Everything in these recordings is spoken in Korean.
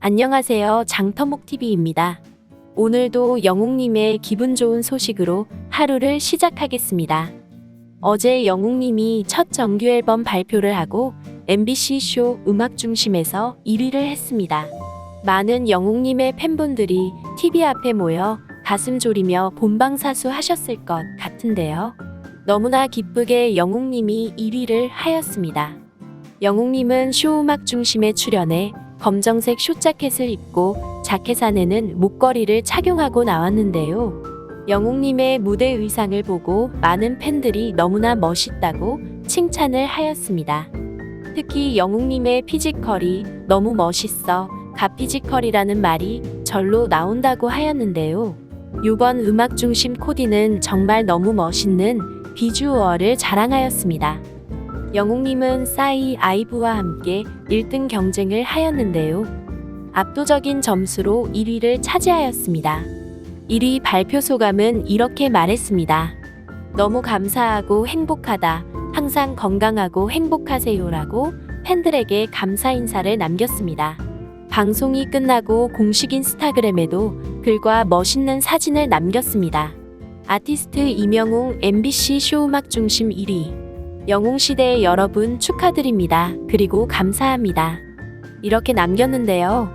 안녕하세요. 장터목TV입니다. 오늘도 영웅님의 기분 좋은 소식으로 하루를 시작하겠습니다. 어제 영웅님이 첫 정규 앨범 발표를 하고 MBC 쇼 음악 중심에서 1위를 했습니다. 많은 영웅님의 팬분들이 TV 앞에 모여 가슴 졸이며 본방사수 하셨을 것 같은데요. 너무나 기쁘게 영웅님이 1위를 하였습니다. 영웅님은 쇼 음악 중심에 출연해 검정색 숏자켓을 입고 자켓 안에는 목걸이를 착용하고 나왔는데요. 영웅님의 무대 의상을 보고 많은 팬들이 너무나 멋있다고 칭찬을 하였습니다. 특히 영웅님의 피지컬이 너무 멋있어 가피지컬이라는 말이 절로 나온다고 하였는데요. 이번 음악 중심 코디는 정말 너무 멋있는 비주얼을 자랑하였습니다. 영웅님은 싸이 아이브와 함께 1등 경쟁을 하였는데요. 압도적인 점수로 1위를 차지하였습니다. 1위 발표 소감은 이렇게 말했습니다. 너무 감사하고 행복하다. 항상 건강하고 행복하세요라고 팬들에게 감사 인사를 남겼습니다. 방송이 끝나고 공식 인스타그램에도 글과 멋있는 사진을 남겼습니다. 아티스트 이명웅 MBC 쇼음악 중심 1위. 영웅시대의 여러분 축하드립니다. 그리고 감사합니다. 이렇게 남겼는데요.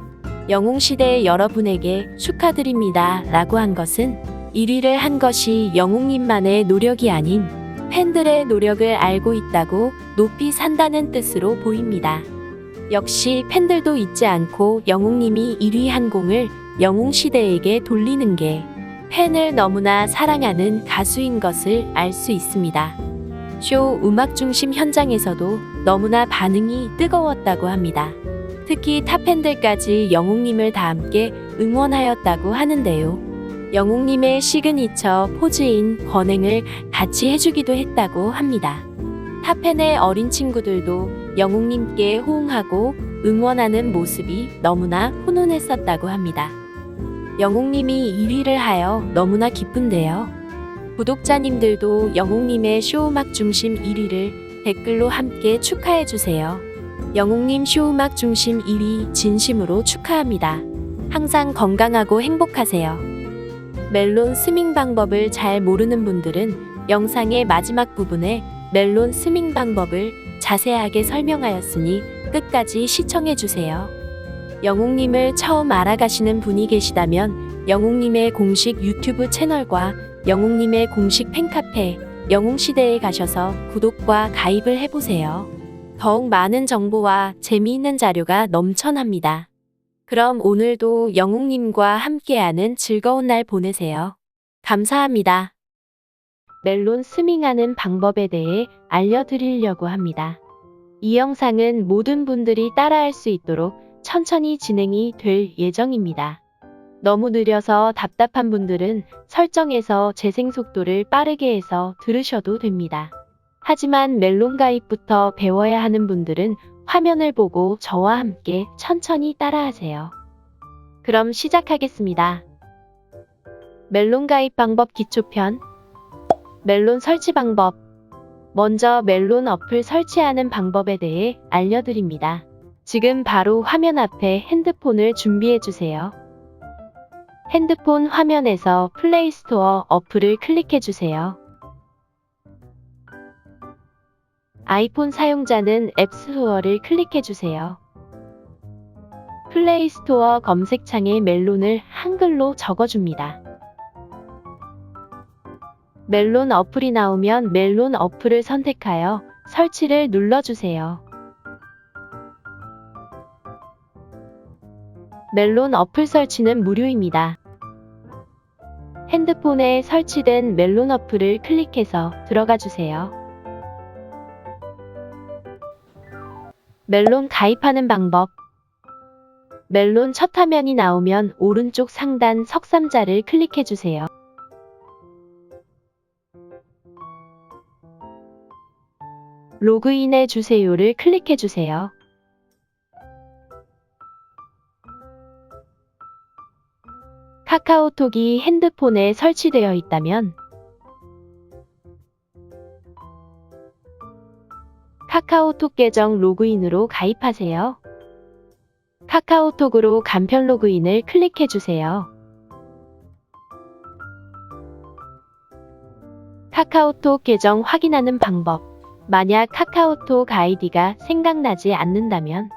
영웅시대의 여러분에게 축하드립니다. 라고 한 것은 1위를 한 것이 영웅님만의 노력이 아닌 팬들의 노력을 알고 있다고 높이 산다는 뜻으로 보입니다. 역시 팬들도 잊지 않고 영웅님이 1위 한 공을 영웅시대에게 돌리는 게 팬을 너무나 사랑하는 가수인 것을 알 수 있습니다. 쇼 음악 중심 현장에서도 너무나 반응이 뜨거웠다고 합니다. 특히 탑팬들까지 영웅님을 다 함께 응원하였다고 하는데요. 영웅님의 시그니처 포즈인 권행을 같이 해주기도 했다고 합니다. 탑팬의 어린 친구들도 영웅님께 호응하고 응원하는 모습이 너무나 훈훈했었다고 합니다. 영웅님이 1위를 하여 너무나 기쁜데요. 구독자님들도 영웅님의 쇼음악 중심 1위를 댓글로 함께 축하해주세요. 영웅님 쇼음악 중심 1위 진심으로 축하합니다. 항상 건강하고 행복하세요. 멜론 스밍 방법을 잘 모르는 분들은 영상의 마지막 부분에 멜론 스밍 방법을 자세하게 설명하였으니 끝까지 시청해주세요. 영웅님을 처음 알아가시는 분이 계시다면 영웅님의 공식 유튜브 채널과 영웅님의 공식 팬카페 영웅시대에 가셔서 구독과 가입을 해보세요. 더욱 많은 정보와 재미있는 자료가 넘쳐납니다. 그럼 오늘도 영웅님과 함께하는 즐거운 날 보내세요. 감사합니다. 멜론 스밍하는 방법에 대해 알려드리려고 합니다. 이 영상은 모든 분들이 따라할 수 있도록 천천히 진행이 될 예정입니다. 너무 느려서 답답한 분들은 설정에서 재생 속도를 빠르게 해서 들으셔도 됩니다. 하지만 멜론 가입부터 배워야 하는 분들은 화면을 보고 저와 함께 천천히 따라하세요. 그럼 시작하겠습니다. 멜론 가입 방법 기초편 멜론 설치 방법 먼저 멜론 어플 설치하는 방법에 대해 알려드립니다. 지금 바로 화면 앞에 핸드폰을 준비해 주세요. 핸드폰 화면에서 플레이 스토어 어플을 클릭해 주세요. 아이폰 사용자는 앱 스토어를 클릭해 주세요. 플레이 스토어 검색창에 멜론을 한글로 적어줍니다. 멜론 어플이 나오면 멜론 어플을 선택하여 설치를 눌러주세요. 멜론 어플 설치는 무료입니다. 핸드폰에 설치된 멜론 어플을 클릭해서 들어가 주세요. 멜론 가입하는 방법 멜론 첫 화면이 나오면 오른쪽 상단 석삼자를 클릭해 주세요. 로그인해 주세요를 클릭해 주세요. 카카오톡이 핸드폰에 설치되어 있다면 카카오톡 계정 로그인으로 가입하세요. 카카오톡으로 간편 로그인을 클릭해 주세요. 카카오톡 계정 확인하는 방법. 만약 카카오톡 아이디가 생각나지 않는다면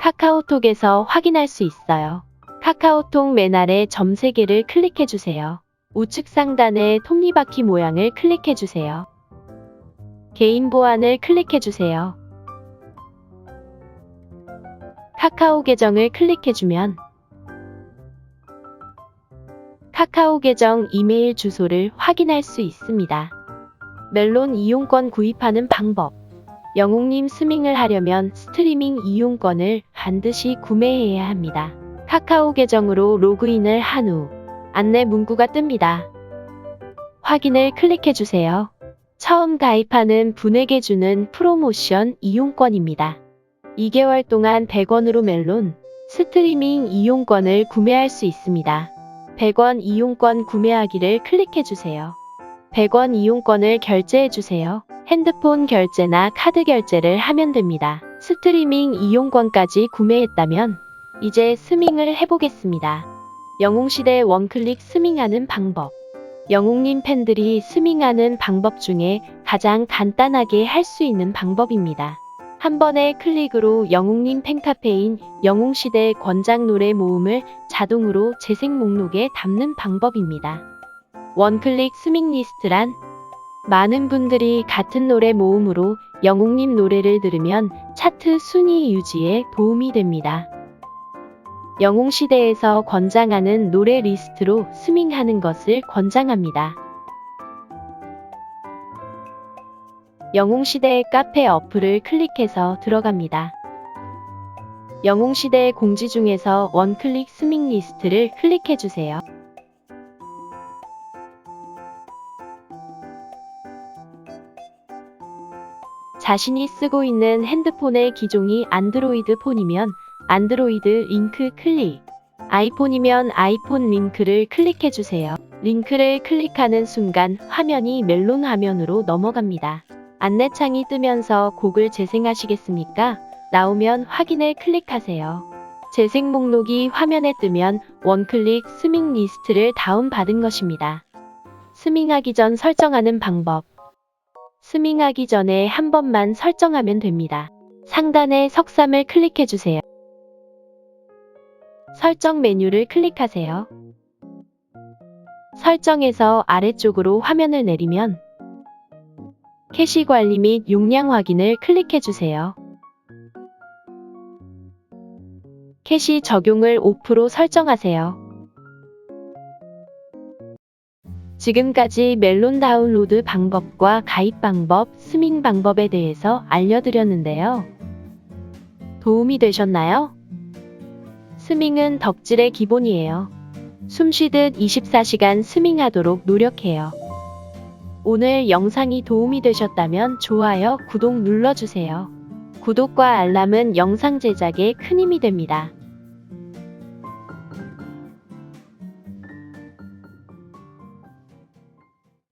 카카오톡에서 확인할 수 있어요. 카카오톡 맨 아래 점 3개를 클릭해 주세요. 우측 상단에 톱니바퀴 모양을 클릭해 주세요. 개인 보안을 클릭해 주세요. 카카오 계정을 클릭해 주면 카카오 계정 이메일 주소를 확인할 수 있습니다. 멜론 이용권 구입하는 방법. 영웅님 스밍을 하려면 스트리밍 이용권을 반드시 구매해야 합니다. 카카오 계정으로 로그인을 한 후 안내 문구가 뜹니다. 확인을 클릭해 주세요. 처음 가입하는 분에게 주는 프로모션 이용권입니다. 2개월 동안 100원으로 멜론 스트리밍 이용권을 구매할 수 있습니다. 100원 이용권 구매하기를 클릭해 주세요. 100원 이용권을 결제해 주세요. 핸드폰 결제나 카드 결제를 하면 됩니다. 스트리밍 이용권까지 구매했다면 이제 스밍을 해보겠습니다. 영웅시대 원클릭 스밍하는 방법. 영웅님 팬들이 스밍하는 방법 중에 가장 간단하게 할 수 있는 방법입니다. 한 번의 클릭으로 영웅님 팬카페인 영웅시대 권장 노래 모음을 자동으로 재생 목록에 담는 방법입니다. 원클릭 스밍 리스트란 많은 분들이 같은 노래 모음으로 영웅님 노래를 들으면 차트 순위 유지에 도움이 됩니다. 영웅시대에서 권장하는 노래 리스트로 스밍하는 것을 권장합니다. 영웅시대의 카페 어플을 클릭해서 들어갑니다. 영웅시대의 공지 중에서 원클릭 스밍 리스트를 클릭해주세요. 자신이 쓰고 있는 핸드폰의 기종이 안드로이드 폰이면 안드로이드 링크 클릭, 아이폰이면 아이폰 링크를 클릭해주세요. 링크를 클릭하는 순간 화면이 멜론 화면으로 넘어갑니다. 안내창이 뜨면서 곡을 재생하시겠습니까? 나오면 확인을 클릭하세요. 재생 목록이 화면에 뜨면 원클릭 스밍 리스트를 다운받은 것입니다. 스밍하기 전 설정하는 방법. 스밍하기 전에 한 번만 설정하면 됩니다. 상단에 석삼을 클릭해주세요. 설정 메뉴를 클릭하세요. 설정에서 아래쪽으로 화면을 내리면 캐시 관리 및 용량 확인을 클릭해 주세요. 캐시 적용을 5% 설정하세요. 지금까지 멜론 다운로드 방법과 가입 방법, 스밍 방법에 대해서 알려드렸는데요. 도움이 되셨나요? 스밍은 덕질의 기본이에요. 숨 쉬듯 24시간 스밍하도록 노력해요. 오늘 영상이 도움이 되셨다면 좋아요, 구독 눌러주세요. 구독과 알람은 영상 제작에 큰 힘이 됩니다.